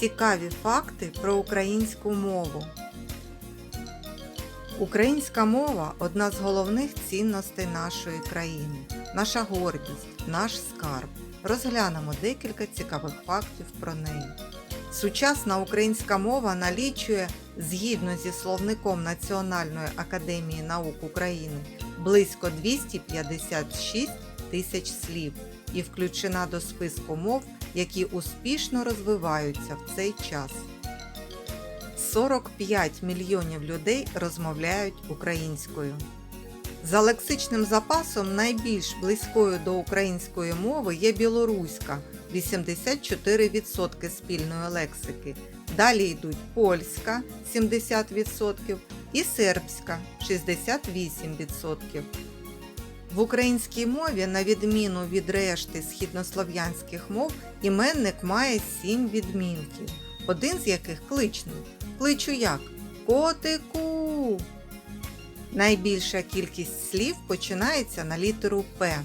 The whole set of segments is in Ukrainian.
Цікаві факти про українську мову. Українська мова одна з головних цінностей нашої країни, наша гордість, наш скарб. Розглянемо декілька цікавих фактів про неї. Сучасна українська мова налічує, згідно зі словником Національної академії наук України, близько 256 тисяч слів і включена до списку мов, які успішно розвиваються в цей час. 45 мільйонів людей розмовляють українською. За лексичним запасом найбільш близькою до української мови є білоруська 84% спільної лексики. Далі йдуть польська 70% і сербська 68%. В українській мові, на відміну від решти східнослов'янських мов, іменник має сім відмінків, один з яких кличний. Кличу як Котику. Найбільша кількість слів починається на літеру П.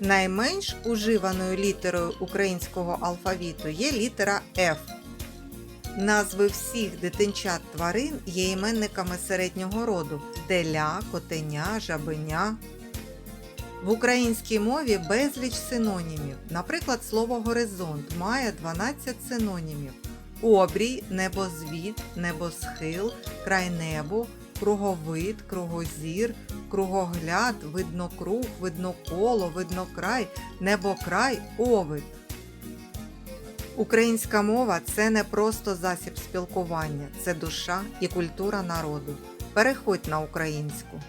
Найменш уживаною літерою українського алфавіту є літера Ф. Назви всіх дитинчат тварин є іменниками середнього роду теля, котеня, жабеня. В українській мові безліч синонімів. Наприклад, слово горизонт має 12 синонімів: обрій, небозвід, небосхил, край небу, круговид, кругозір, кругогляд, виднокруг, видноколо, виднокрай, небокрай, овид. Українська мова це не просто засіб спілкування, це душа і культура народу. Переходь на українську.